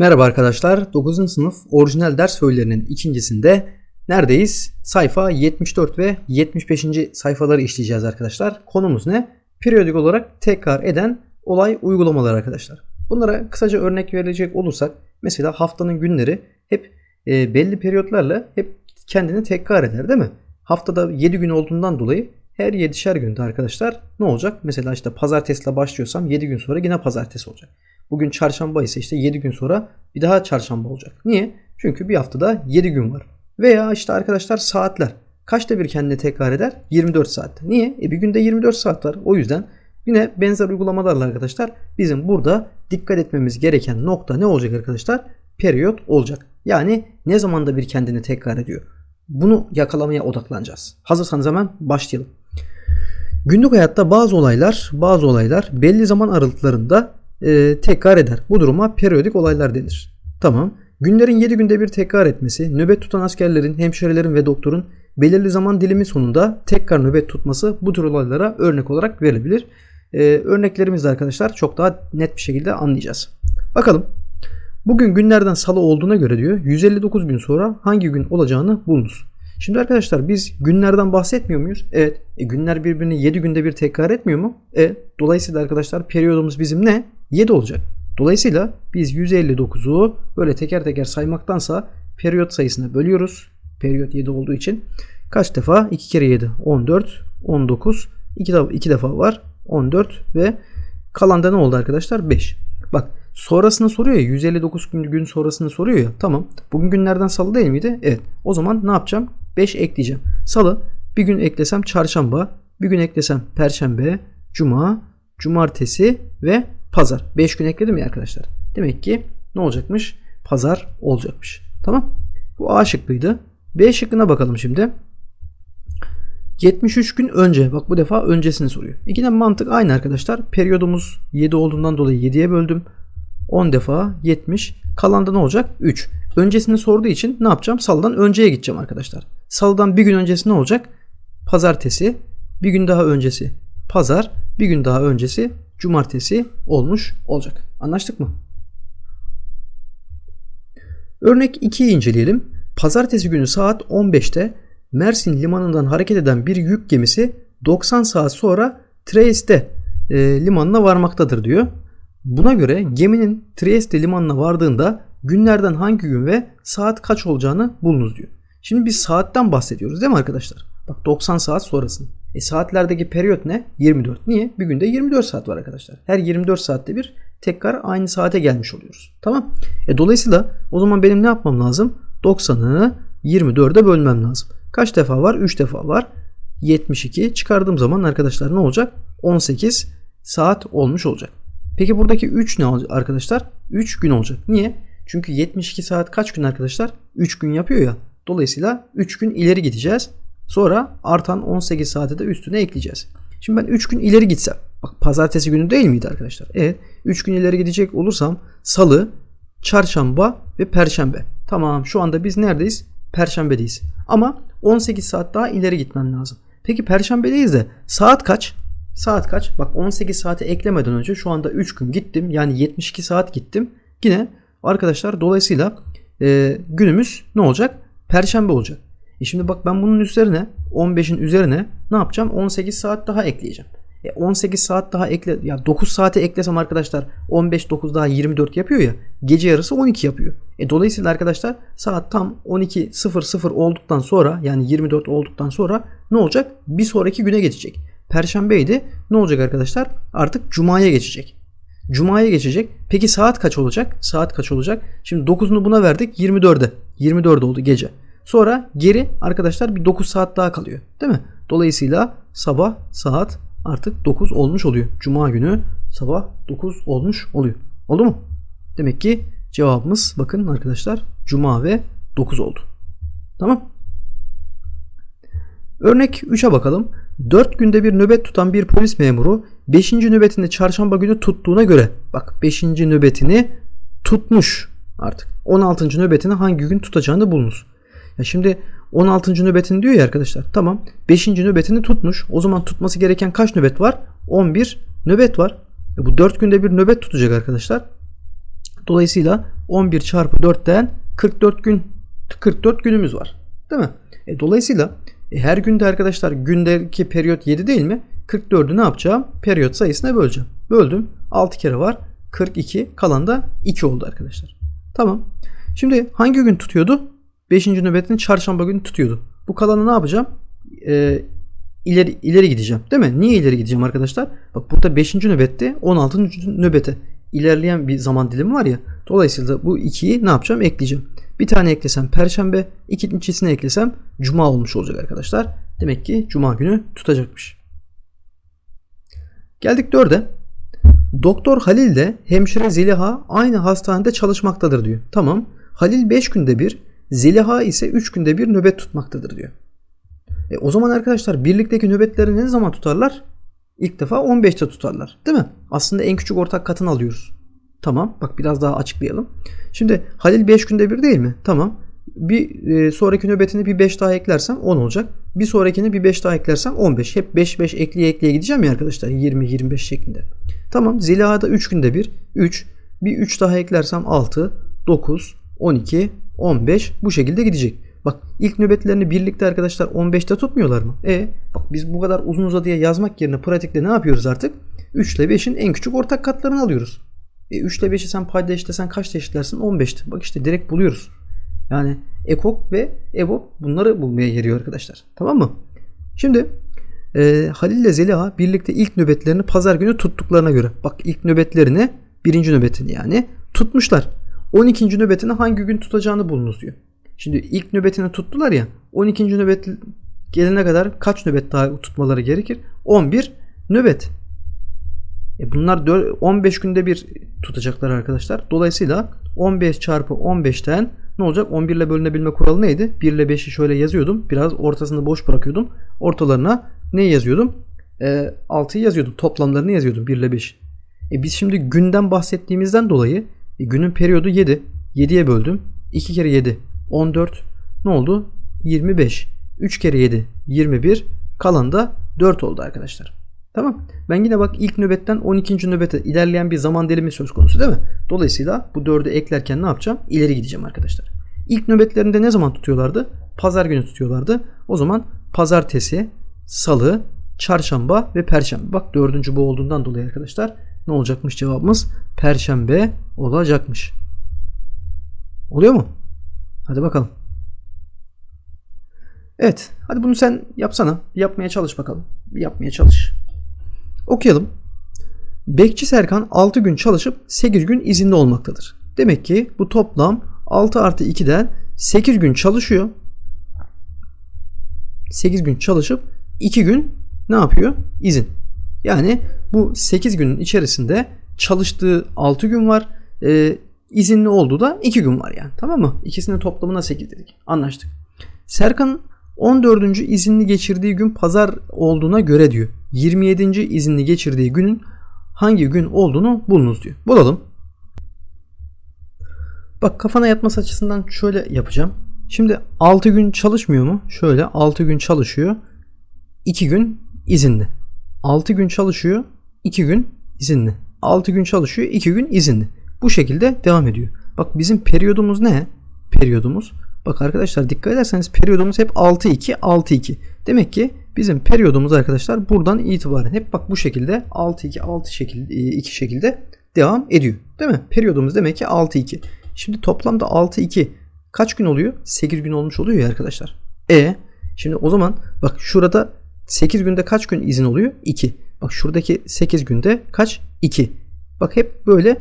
Merhaba arkadaşlar. 9. sınıf orijinal ders öğelerinin ikincisinde neredeyiz? Sayfa 74 ve 75. sayfaları işleyeceğiz arkadaşlar. Konumuz ne? Periyodik olarak tekrar eden olay uygulamaları arkadaşlar. Bunlara kısaca örnek verecek olursak mesela haftanın günleri hep e, belli periyotlarla hep kendini tekrar eder değil mi? Haftada 7 gün olduğundan dolayı her 7'şer günde arkadaşlar ne olacak? Mesela işte pazartesiyle başlıyorsam 7 gün sonra yine pazartesi olacak. Bugün çarşamba ise işte 7 gün sonra bir daha çarşamba olacak. Niye? Çünkü bir haftada 7 gün var. Veya işte arkadaşlar saatler. Kaçta bir kendini tekrar eder? 24 saat. Niye? E bir günde 24 saat var. O yüzden yine benzer uygulamalarla arkadaşlar bizim burada dikkat etmemiz gereken nokta ne olacak arkadaşlar? Periyot olacak. Yani ne zamanda bir kendini tekrar ediyor. Bunu yakalamaya odaklanacağız. Hazırsanız hemen başlayalım. Günlük hayatta bazı olaylar, bazı olaylar belli zaman aralıklarında e, tekrar eder. Bu duruma periyodik olaylar denir. Tamam. Günlerin 7 günde bir tekrar etmesi, nöbet tutan askerlerin, hemşirelerin ve doktorun belirli zaman dilimi sonunda tekrar nöbet tutması bu tür olaylara örnek olarak verilebilir. E, örneklerimizde arkadaşlar çok daha net bir şekilde anlayacağız. Bakalım. Bugün günlerden salı olduğuna göre diyor 159 gün sonra hangi gün olacağını bulunuz. Şimdi arkadaşlar biz günlerden bahsetmiyor muyuz? Evet. E, günler birbirini 7 günde bir tekrar etmiyor mu? E, dolayısıyla arkadaşlar periyodumuz bizim ne? 7 olacak. Dolayısıyla biz 159'u böyle teker teker saymaktansa periyot sayısına bölüyoruz. Periyot 7 olduğu için. Kaç defa? 2 kere 7. 14, 19. 2 defa, 2 defa var. 14 ve kalanda ne oldu arkadaşlar? 5. Bak sonrasını soruyor ya 159 gün, gün sonrasını soruyor ya. Tamam. Bugün günlerden salı değil miydi? Evet. O zaman ne yapacağım? 5 ekleyeceğim. Salı bir gün eklesem çarşamba, bir gün eklesem perşembe, cuma, cumartesi ve pazar. 5 gün ekledim ya arkadaşlar. Demek ki ne olacakmış? Pazar olacakmış. Tamam. Bu A şıkkıydı. B şıkkına bakalım şimdi. 73 gün önce. Bak bu defa öncesini soruyor. İkide mantık aynı arkadaşlar. Periyodumuz 7 olduğundan dolayı 7'ye böldüm. 10 defa 70. Kalanda ne olacak? 3. Öncesini sorduğu için ne yapacağım? Salıdan önceye gideceğim arkadaşlar. Salıdan bir gün öncesi ne olacak? Pazartesi. Bir gün daha öncesi pazar. Bir gün daha öncesi cumartesi olmuş olacak. Anlaştık mı? Örnek 2'yi inceleyelim. Pazartesi günü saat 15'te Mersin limanından hareket eden bir yük gemisi 90 saat sonra Trieste e, limanına varmaktadır diyor. Buna göre geminin Trieste limanına vardığında günlerden hangi gün ve saat kaç olacağını bulunuz diyor. Şimdi biz saatten bahsediyoruz değil mi arkadaşlar? Bak 90 saat sonrasını. E saatlerdeki periyot ne? 24. Niye? Bir günde 24 saat var arkadaşlar. Her 24 saatte bir tekrar aynı saate gelmiş oluyoruz. Tamam. E dolayısıyla o zaman benim ne yapmam lazım? 90'ı 24'e bölmem lazım. Kaç defa var? 3 defa var. 72 çıkardığım zaman arkadaşlar ne olacak? 18 saat olmuş olacak. Peki buradaki 3 ne olacak arkadaşlar? 3 gün olacak. Niye? Çünkü 72 saat kaç gün arkadaşlar? 3 gün yapıyor ya. Dolayısıyla 3 gün ileri gideceğiz. Sonra artan 18 saate de üstüne ekleyeceğiz. Şimdi ben 3 gün ileri gitsem. Bak pazartesi günü değil miydi arkadaşlar? Evet. 3 gün ileri gidecek olursam salı, çarşamba ve perşembe. Tamam şu anda biz neredeyiz? Perşembedeyiz. Ama 18 saat daha ileri gitmen lazım. Peki perşembedeyiz de saat kaç? Saat kaç? Bak 18 saate eklemeden önce şu anda 3 gün gittim. Yani 72 saat gittim. Yine arkadaşlar dolayısıyla e, günümüz ne olacak? Perşembe olacak. E şimdi bak ben bunun üzerine 15'in üzerine ne yapacağım? 18 saat daha ekleyeceğim. E 18 saat daha ekle ya 9 saate eklesem arkadaşlar 15 9 daha 24 yapıyor ya. Gece yarısı 12 yapıyor. E dolayısıyla arkadaşlar saat tam 12.00 olduktan sonra yani 24 olduktan sonra ne olacak? Bir sonraki güne geçecek. Perşembeydi. Ne olacak arkadaşlar? Artık cumaya geçecek. Cuma'ya geçecek. Peki saat kaç olacak? Saat kaç olacak? Şimdi 9'unu buna verdik 24'e. 24 oldu gece. Sonra geri arkadaşlar bir 9 saat daha kalıyor. Değil mi? Dolayısıyla sabah saat artık 9 olmuş oluyor. Cuma günü sabah 9 olmuş oluyor. Oldu mu? Demek ki cevabımız bakın arkadaşlar Cuma ve 9 oldu. Tamam. Örnek 3'e bakalım. 4 günde bir nöbet tutan bir polis memuru 5. nöbetini çarşamba günü tuttuğuna göre bak 5. nöbetini tutmuş artık. 16. nöbetini hangi gün tutacağını bulunuz. Ya şimdi 16. nöbetini diyor ya arkadaşlar. Tamam. 5. nöbetini tutmuş. O zaman tutması gereken kaç nöbet var? 11 nöbet var. E bu 4 günde bir nöbet tutacak arkadaşlar. Dolayısıyla 11 çarpı 4'ten 44 gün 44 günümüz var. Değil mi? E, dolayısıyla e, her günde arkadaşlar gündeki periyot 7 değil mi? 44'ü ne yapacağım? Periyot sayısına böleceğim. Böldüm. 6 kere var. 42. Kalan da 2 oldu arkadaşlar. Tamam. Şimdi hangi gün tutuyordu? 5. nöbetini çarşamba günü tutuyordu. Bu kalanı ne yapacağım? Ee, ileri ileri gideceğim. Değil mi? Niye ileri gideceğim arkadaşlar? Bak burada 5. nöbette 16. nöbete ilerleyen bir zaman dilimi var ya. Dolayısıyla bu 2'yi ne yapacağım? Ekleyeceğim. Bir tane eklesem perşembe, ikincisini eklesem cuma olmuş olacak arkadaşlar. Demek ki cuma günü tutacakmış. Geldik 4'e. Doktor Halil ile hemşire Zeliha aynı hastanede çalışmaktadır diyor. Tamam. Halil 5 günde bir, Zeliha ise 3 günde bir nöbet tutmaktadır diyor. E, o zaman arkadaşlar birlikteki nöbetleri ne zaman tutarlar? İlk defa 15'te tutarlar. Değil mi? Aslında en küçük ortak katını alıyoruz. Tamam. Bak biraz daha açıklayalım. Şimdi Halil 5 günde bir değil mi? Tamam. Bir e, sonraki nöbetini bir 5 daha eklersem 10 olacak. Bir sonrakini bir 5 daha eklersem 15. Hep 5 5 ekleye ekleye gideceğim ya arkadaşlar. 20 25 şeklinde. Tamam. Zilaha'da 3 günde bir 3. Bir 3 daha eklersem 6, 9, 12, 15 bu şekilde gidecek. Bak ilk nöbetlerini birlikte arkadaşlar 15'te tutmuyorlar mı? E bak biz bu kadar uzun uzadıya yazmak yerine pratikte ne yapıyoruz artık? 3 ile 5'in en küçük ortak katlarını alıyoruz. E 3 ile 5'i sen payda eşitlesen kaçta eşitlersin? 15'te. Bak işte direkt buluyoruz. Yani ekok ve evok bunları bulmaya yarıyor arkadaşlar. Tamam mı? Şimdi e, Halil ile Zeliha birlikte ilk nöbetlerini pazar günü tuttuklarına göre. Bak ilk nöbetlerini birinci nöbetini yani tutmuşlar. 12. nöbetini hangi gün tutacağını bulunuz diyor. Şimdi ilk nöbetini tuttular ya 12. nöbet gelene kadar kaç nöbet daha tutmaları gerekir? 11 nöbet. E bunlar 4, 15 günde bir tutacaklar arkadaşlar. Dolayısıyla 15 çarpı 15'ten ne olacak? 11 ile bölünebilme kuralı neydi? 1 ile 5'i şöyle yazıyordum. Biraz ortasını boş bırakıyordum. Ortalarına ne yazıyordum? E, 6'yı yazıyordum. Toplamlarını yazıyordum 1 ile 5. E biz şimdi günden bahsettiğimizden dolayı e, günün periyodu 7. 7'ye böldüm. 2 kere 7 14. Ne oldu? 25. 3 kere 7 21. Kalan da 4 oldu arkadaşlar. Tamam. Ben yine bak ilk nöbetten 12. nöbete ilerleyen bir zaman dilimi söz konusu değil mi? Dolayısıyla bu 4'ü eklerken ne yapacağım? İleri gideceğim arkadaşlar. İlk nöbetlerinde ne zaman tutuyorlardı? Pazar günü tutuyorlardı. O zaman pazartesi, salı, çarşamba ve perşembe. Bak dördüncü bu olduğundan dolayı arkadaşlar ne olacakmış cevabımız? Perşembe olacakmış. Oluyor mu? Hadi bakalım. Evet. Hadi bunu sen yapsana. Yapmaya çalış bakalım. Yapmaya çalış. Okuyalım. Bekçi Serkan 6 gün çalışıp 8 gün izinli olmaktadır. Demek ki bu toplam 6 artı 2'den 8 gün çalışıyor. 8 gün çalışıp 2 gün ne yapıyor? İzin. Yani bu 8 günün içerisinde çalıştığı 6 gün var. E, izinli olduğu da 2 gün var yani. Tamam mı? İkisinin toplamına 8 dedik. Anlaştık. Serkan 14. izinli geçirdiği gün pazar olduğuna göre diyor. 27. izinli geçirdiği günün hangi gün olduğunu bulunuz diyor. Bulalım. Bak kafana yatması açısından şöyle yapacağım. Şimdi 6 gün çalışmıyor mu? Şöyle 6 gün çalışıyor. 2 gün izinli. 6 gün çalışıyor. 2 gün izinli. 6 gün çalışıyor. 2 gün izinli. Bu şekilde devam ediyor. Bak bizim periyodumuz ne? Periyodumuz. Bak arkadaşlar dikkat ederseniz periyodumuz hep 6-2 6-2. Demek ki bizim periyodumuz arkadaşlar buradan itibaren hep bak bu şekilde 6-2 6 şekilde 2 şekilde devam ediyor. Değil mi? Periyodumuz demek ki 6-2. Şimdi toplamda 6-2 kaç gün oluyor? 8 gün olmuş oluyor ya arkadaşlar. E şimdi o zaman bak şurada 8 günde kaç gün izin oluyor? 2. Bak şuradaki 8 günde kaç? 2. Bak hep böyle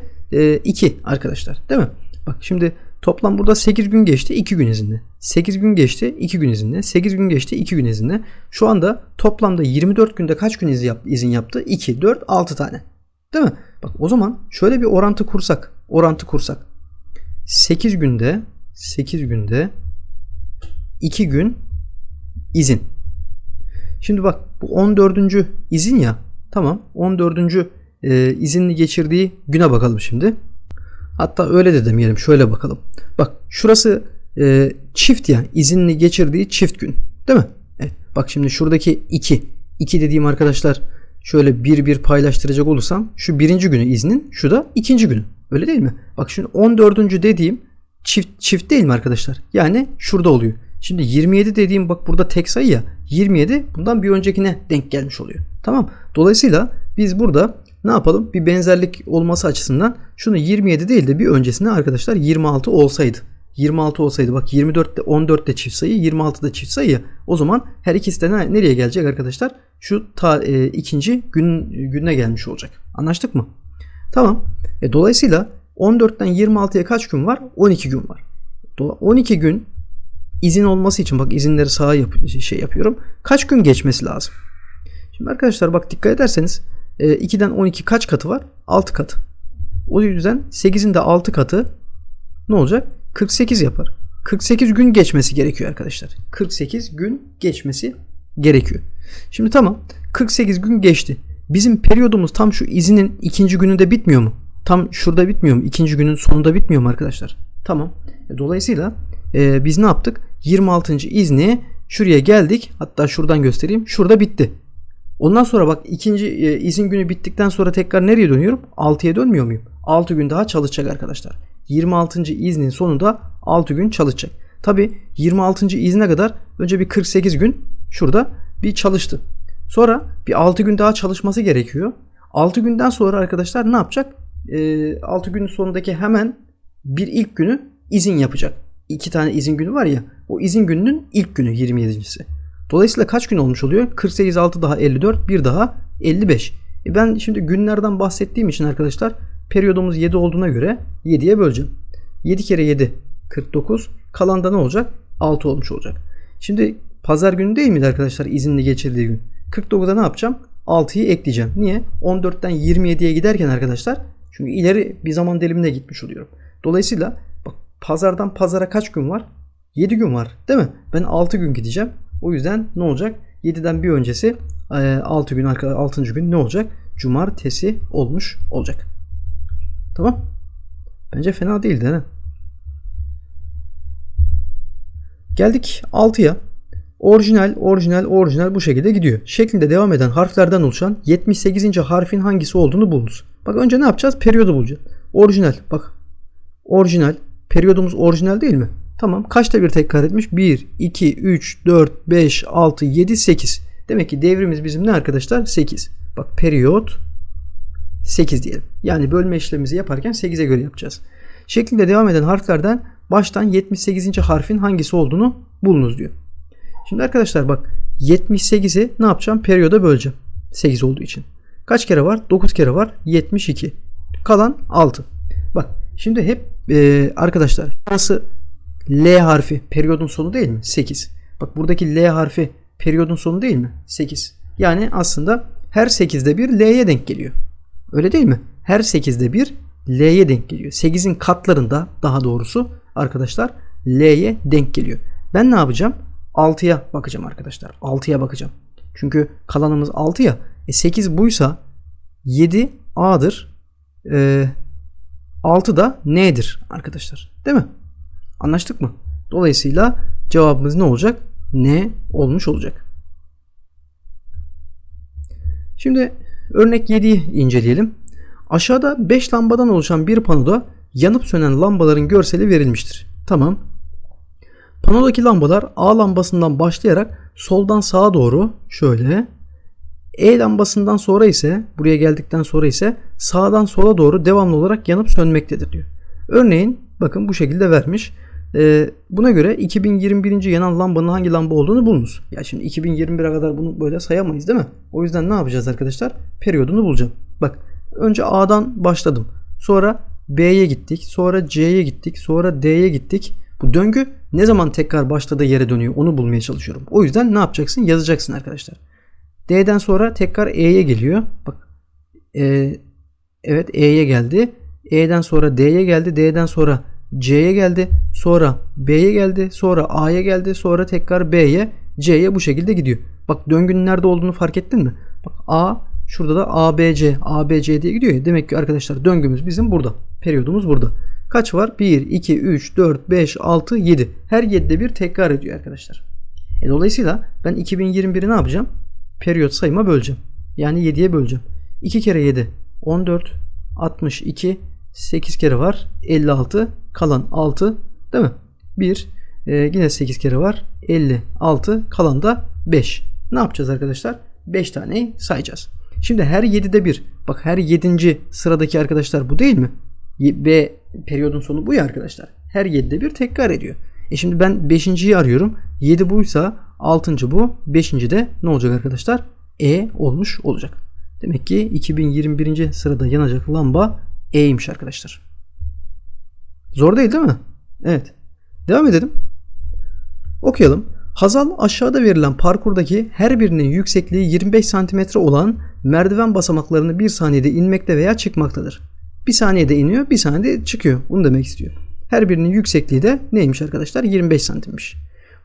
2 e, arkadaşlar. Değil mi? Bak şimdi Toplam burada 8 gün geçti 2 gün izinli. 8 gün geçti 2 gün izinli. 8 gün geçti 2 gün izinli. Şu anda toplamda 24 günde kaç gün izin, yap, izin yaptı? 2, 4, 6 tane. Değil mi? Bak o zaman şöyle bir orantı kursak. Orantı kursak. 8 günde 8 günde 2 gün izin. Şimdi bak bu 14. izin ya. Tamam 14. E, izinli geçirdiği güne bakalım şimdi. Hatta öyle de demeyelim. Şöyle bakalım. Bak şurası e, çift ya. izinli geçirdiği çift gün. Değil mi? Evet. Bak şimdi şuradaki 2. 2 dediğim arkadaşlar şöyle bir bir paylaştıracak olursam şu birinci günü iznin şu da ikinci günü. Öyle değil mi? Bak şimdi 14. dediğim çift çift değil mi arkadaşlar? Yani şurada oluyor. Şimdi 27 dediğim bak burada tek sayı ya. 27 bundan bir öncekine denk gelmiş oluyor. Tamam. Dolayısıyla biz burada ne yapalım? Bir benzerlik olması açısından şunu 27 değil de bir öncesine arkadaşlar 26 olsaydı. 26 olsaydı bak 24'te 14'te çift sayı 26'da çift sayı. O zaman her ikisi de ne- nereye gelecek arkadaşlar? Şu ta, e, ikinci gün gününe gelmiş olacak. Anlaştık mı? Tamam. E, dolayısıyla 14'ten 26'ya kaç gün var? 12 gün var. Dola- 12 gün izin olması için bak izinleri sağa yap şey yapıyorum. Kaç gün geçmesi lazım? Şimdi arkadaşlar bak dikkat ederseniz e, 2'den 12 kaç katı var? 6 katı. O yüzden 8'in de 6 katı ne olacak? 48 yapar. 48 gün geçmesi gerekiyor arkadaşlar. 48 gün geçmesi gerekiyor. Şimdi tamam 48 gün geçti. Bizim periyodumuz tam şu izinin ikinci gününde bitmiyor mu? Tam şurada bitmiyor mu? İkinci günün sonunda bitmiyor mu arkadaşlar? Tamam. E, Dolayısıyla e, biz ne yaptık? 26. izni şuraya geldik. Hatta şuradan göstereyim. Şurada bitti. Ondan sonra bak ikinci e, izin günü bittikten sonra tekrar nereye dönüyorum? 6'ya dönmüyor muyum? 6 gün daha çalışacak arkadaşlar. 26. iznin sonunda 6 gün çalışacak. Tabi 26. izne kadar önce bir 48 gün şurada bir çalıştı. Sonra bir 6 gün daha çalışması gerekiyor. 6 günden sonra arkadaşlar ne yapacak? E, 6 günün sonundaki hemen bir ilk günü izin yapacak. İki tane izin günü var ya. O izin gününün ilk günü 27.si. Dolayısıyla kaç gün olmuş oluyor? 48 6 daha 54 bir daha 55. E ben şimdi günlerden bahsettiğim için arkadaşlar periyodumuz 7 olduğuna göre 7'ye böleceğim. 7 kere 7 49. Kalan da ne olacak? 6 olmuş olacak. Şimdi pazar günü değil miydi arkadaşlar izinli geçirdiği gün? 49'a ne yapacağım? 6'yı ekleyeceğim. Niye? 14'ten 27'ye giderken arkadaşlar çünkü ileri bir zaman dilimine gitmiş oluyorum. Dolayısıyla pazardan pazara kaç gün var? 7 gün var değil mi? Ben 6 gün gideceğim. O yüzden ne olacak? 7'den bir öncesi 6 gün arka 6. gün ne olacak? Cumartesi olmuş olacak. Tamam? Bence fena değildi he. Geldik 6'ya. Orijinal, orijinal, orijinal bu şekilde gidiyor. Şeklinde devam eden harflerden oluşan 78. harfin hangisi olduğunu bulunuz. Bak önce ne yapacağız? Periyodu bulacağız. Orijinal. Bak. Orijinal. Periyodumuz orijinal değil mi? Tamam. Kaçta bir tekrar etmiş? 1, 2, 3, 4, 5, 6, 7, 8. Demek ki devrimiz bizim ne arkadaşlar? 8. Bak periyot 8 diyelim. Yani bölme işlemimizi yaparken 8'e göre yapacağız. Şeklinde devam eden harflerden baştan 78. harfin hangisi olduğunu bulunuz diyor. Şimdi arkadaşlar bak 78'i ne yapacağım? Periyoda böleceğim. 8 olduğu için. Kaç kere var? 9 kere var. 72. Kalan 6. Bak şimdi hep e, arkadaşlar burası L harfi periyodun sonu değil mi? 8. Bak buradaki L harfi periyodun sonu değil mi? 8. Yani aslında her 8'de bir L'ye denk geliyor. Öyle değil mi? Her 8'de bir L'ye denk geliyor. 8'in katlarında daha doğrusu arkadaşlar L'ye denk geliyor. Ben ne yapacağım? 6'ya bakacağım arkadaşlar. 6'ya bakacağım. Çünkü kalanımız 6 ya. E 8 buysa 7 A'dır. E, 6 da N'dir arkadaşlar. Değil mi? Anlaştık mı? Dolayısıyla cevabımız ne olacak? N olmuş olacak. Şimdi örnek 7'yi inceleyelim. Aşağıda 5 lambadan oluşan bir panoda yanıp sönen lambaların görseli verilmiştir. Tamam. Panodaki lambalar A lambasından başlayarak soldan sağa doğru şöyle E lambasından sonra ise buraya geldikten sonra ise sağdan sola doğru devamlı olarak yanıp sönmektedir diyor. Örneğin bakın bu şekilde vermiş. Ee, buna göre 2021. yanan lambanın hangi lamba olduğunu bulunuz. Ya şimdi 2021'e kadar bunu böyle sayamayız değil mi? O yüzden ne yapacağız arkadaşlar? Periyodunu bulacağım. Bak önce A'dan başladım. Sonra B'ye gittik. Sonra C'ye gittik. Sonra D'ye gittik. Bu döngü ne zaman tekrar başladığı yere dönüyor onu bulmaya çalışıyorum. O yüzden ne yapacaksın? Yazacaksın arkadaşlar. D'den sonra tekrar E'ye geliyor. Bak e, evet E'ye geldi. E'den sonra D'ye geldi. D'den sonra C'ye geldi. Sonra B'ye geldi. Sonra A'ya geldi. Sonra tekrar B'ye C'ye bu şekilde gidiyor. Bak döngünün nerede olduğunu fark ettin mi? Bak A şurada da ABC ABC diye gidiyor ya. Demek ki arkadaşlar döngümüz bizim burada. Periyodumuz burada. Kaç var? 1, 2, 3, 4, 5, 6, 7. Her 7'de bir tekrar ediyor arkadaşlar. E dolayısıyla ben 2021'i ne yapacağım? Periyot sayıma böleceğim. Yani 7'ye böleceğim. 2 kere 7 14 62 8 kere var. 56. Kalan 6. Değil mi? 1. Ee, yine 8 kere var. 56. Kalan da 5. Ne yapacağız arkadaşlar? 5 taneyi sayacağız. Şimdi her 7'de bir. Bak her 7. sıradaki arkadaşlar bu değil mi? Ve periyodun sonu bu ya arkadaşlar. Her 7'de bir tekrar ediyor. E şimdi ben 5.yi arıyorum. 7 buysa 6. bu. 5. de ne olacak arkadaşlar? E olmuş olacak. Demek ki 2021. sırada yanacak lamba E'ymiş arkadaşlar. Zor değil değil mi? Evet. Devam edelim. Okuyalım. Hazal aşağıda verilen parkurdaki her birinin yüksekliği 25 cm olan merdiven basamaklarını bir saniyede inmekte veya çıkmaktadır. Bir saniyede iniyor, bir saniyede çıkıyor. Bunu demek istiyor. Her birinin yüksekliği de neymiş arkadaşlar? 25 santimmiş.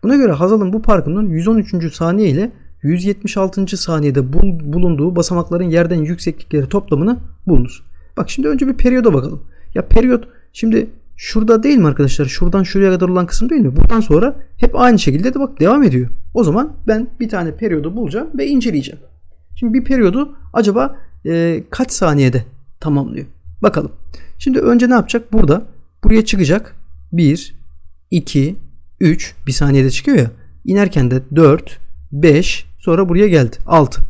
Buna göre Hazal'ın bu parkurunun 113. saniye ile 176. saniyede bulunduğu basamakların yerden yükseklikleri toplamını bulunuz. Bak şimdi önce bir periyoda bakalım. Ya periyot şimdi şurada değil mi arkadaşlar? Şuradan şuraya kadar olan kısım değil mi? Buradan sonra hep aynı şekilde de bak devam ediyor. O zaman ben bir tane periyodu bulacağım ve inceleyeceğim. Şimdi bir periyodu acaba e, kaç saniyede tamamlıyor? Bakalım. Şimdi önce ne yapacak? Burada buraya çıkacak. 1, 2, 3 bir saniyede çıkıyor ya. İnerken de 4, 5 sonra buraya geldi 6.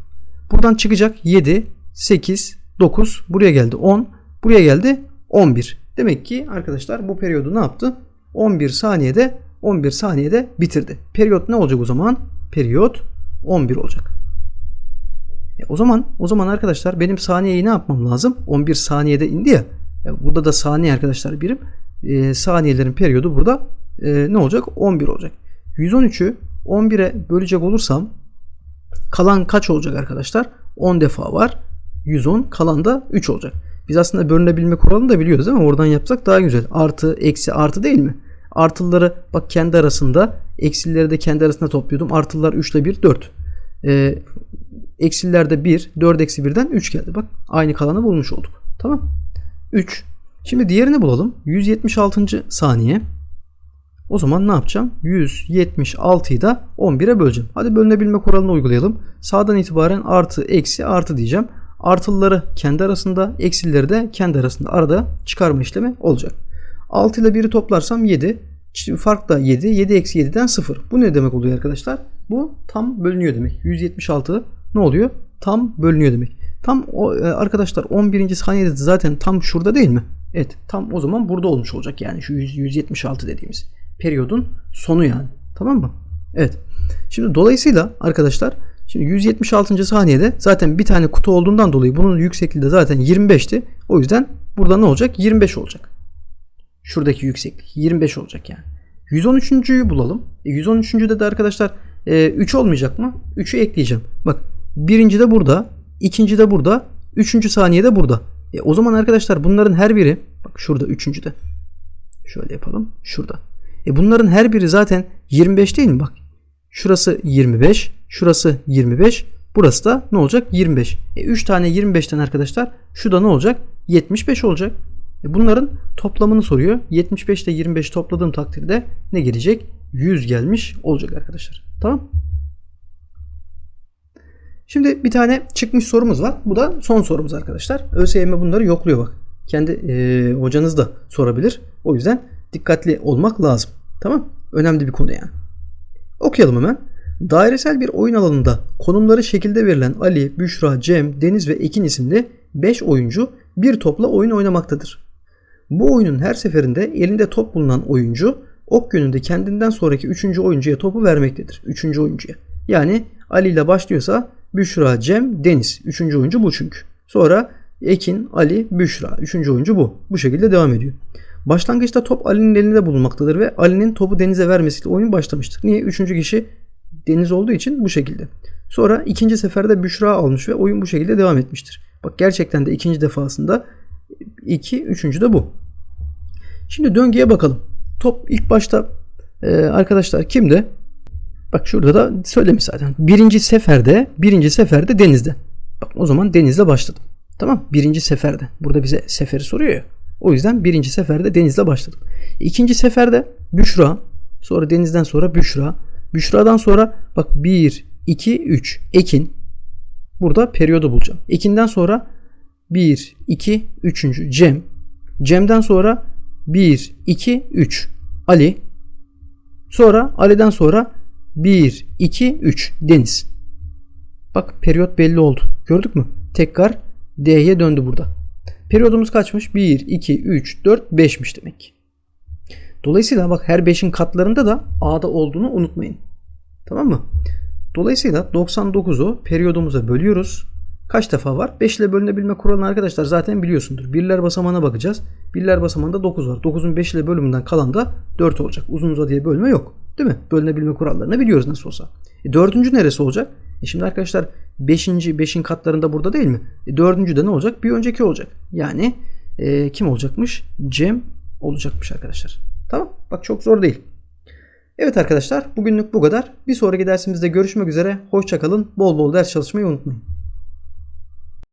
Buradan çıkacak 7, 8, 9 buraya geldi 10 buraya geldi 11. Demek ki arkadaşlar bu periyodu ne yaptı? 11 saniyede 11 saniyede bitirdi. Periyot ne olacak o zaman? Periyot 11 olacak. E o zaman o zaman arkadaşlar benim saniyeyi ne yapmam lazım? 11 saniyede indi ya. E burada da saniye arkadaşlar birim. E, saniyelerin periyodu burada e, ne olacak? 11 olacak. 113'ü 11'e bölecek olursam kalan kaç olacak arkadaşlar? 10 defa var. 110 kalan da 3 olacak. Biz aslında bölünebilme kuralını da biliyoruz değil mi? Oradan yapsak daha güzel. Artı, eksi, artı değil mi? Artıları bak kendi arasında, eksileri de kendi arasında topluyordum. Artılar 3 ile 1, 4. Ee, eksilerde 1, 4 eksi 1'den 3 geldi. Bak aynı kalanı bulmuş olduk. Tamam. 3. Şimdi diğerini bulalım. 176. saniye. O zaman ne yapacağım? 176'yı da 11'e böleceğim. Hadi bölünebilme kuralını uygulayalım. Sağdan itibaren artı, eksi, artı diyeceğim. Artıları kendi arasında, eksileri de kendi arasında arada çıkarma işlemi olacak. 6 ile 1'i toplarsam 7. Fark da 7. 7 eksi 7'den 0. Bu ne demek oluyor arkadaşlar? Bu tam bölünüyor demek. 176 ne oluyor? Tam bölünüyor demek. Tam o, e, arkadaşlar 11. saniyede zaten tam şurada değil mi? Evet tam o zaman burada olmuş olacak yani şu 100, 176 dediğimiz periyodun sonu yani. Tamam mı? Evet. Şimdi dolayısıyla arkadaşlar şimdi 176. saniyede zaten bir tane kutu olduğundan dolayı bunun yüksekliği de zaten 25'ti. O yüzden burada ne olacak? 25 olacak. Şuradaki yükseklik 25 olacak yani. 113.'yü bulalım. E 113.'de de arkadaşlar e, 3 olmayacak mı? 3'ü ekleyeceğim. Bak birinci de burada. ikinci de burada. Üçüncü saniyede burada. E, o zaman arkadaşlar bunların her biri bak şurada üçüncüde. Şöyle yapalım. Şurada. E bunların her biri zaten 25 değil mi? Bak. Şurası 25. Şurası 25. Burası da ne olacak? 25. E 3 tane 25'ten arkadaşlar şu da ne olacak? 75 olacak. E bunların toplamını soruyor. 75 ile 25 topladığım takdirde ne gelecek? 100 gelmiş olacak arkadaşlar. Tamam? Şimdi bir tane çıkmış sorumuz var. Bu da son sorumuz arkadaşlar. ÖSYM bunları yokluyor bak. Kendi e, hocanız da sorabilir. O yüzden dikkatli olmak lazım. Tamam? Önemli bir konu yani. Okuyalım hemen. Dairesel bir oyun alanında konumları şekilde verilen Ali, Büşra, Cem, Deniz ve Ekin isimli 5 oyuncu bir topla oyun oynamaktadır. Bu oyunun her seferinde elinde top bulunan oyuncu ok yönünde kendinden sonraki 3. oyuncuya topu vermektedir. 3. oyuncuya. Yani Ali ile başlıyorsa Büşra, Cem, Deniz. 3. oyuncu bu çünkü. Sonra Ekin, Ali, Büşra. 3. oyuncu bu. Bu şekilde devam ediyor. Başlangıçta top Ali'nin elinde bulunmaktadır ve Ali'nin topu Deniz'e vermesiyle oyun başlamıştır. Niye? Üçüncü kişi Deniz olduğu için bu şekilde. Sonra ikinci seferde Büşra almış ve oyun bu şekilde devam etmiştir. Bak gerçekten de ikinci defasında iki, üçüncü de bu. Şimdi döngüye bakalım. Top ilk başta e, arkadaşlar kimde? Bak şurada da söylemiş zaten. Birinci seferde, birinci seferde denizde. Bak o zaman denizle başladım. Tamam Birinci seferde. Burada bize seferi soruyor ya. O yüzden birinci seferde denizle başladım. İkinci seferde Büşra. Sonra denizden sonra Büşra. Büşra'dan sonra bak 1, 2, 3. Ekin. Burada periyodu bulacağım. Ekin'den sonra 1, 2, 3. Cem. Cem'den sonra 1, 2, 3. Ali. Sonra Ali'den sonra 1, 2, 3. Deniz. Bak periyot belli oldu. Gördük mü? Tekrar D'ye döndü burada. Periyodumuz kaçmış? 1, 2, 3, 4, 5'miş demek. Dolayısıyla bak her 5'in katlarında da A'da olduğunu unutmayın. Tamam mı? Dolayısıyla 99'u periyodumuza bölüyoruz. Kaç defa var? 5 ile bölünebilme kuralını arkadaşlar zaten biliyorsundur. Birler basamağına bakacağız. Birler basamağında 9 var. 9'un 5 ile bölümünden kalan da 4 olacak. Uzun uzadıya bölme yok. Değil mi? Bölünebilme kurallarını biliyoruz nasıl olsa. E, dördüncü neresi olacak? E şimdi arkadaşlar 5. 5'in katlarında burada değil mi? E, dördüncü de ne olacak? Bir önceki olacak. Yani e, kim olacakmış? Cem olacakmış arkadaşlar. Tamam. Bak çok zor değil. Evet arkadaşlar bugünlük bu kadar. Bir sonraki dersimizde görüşmek üzere. Hoşçakalın. Bol bol ders çalışmayı unutmayın.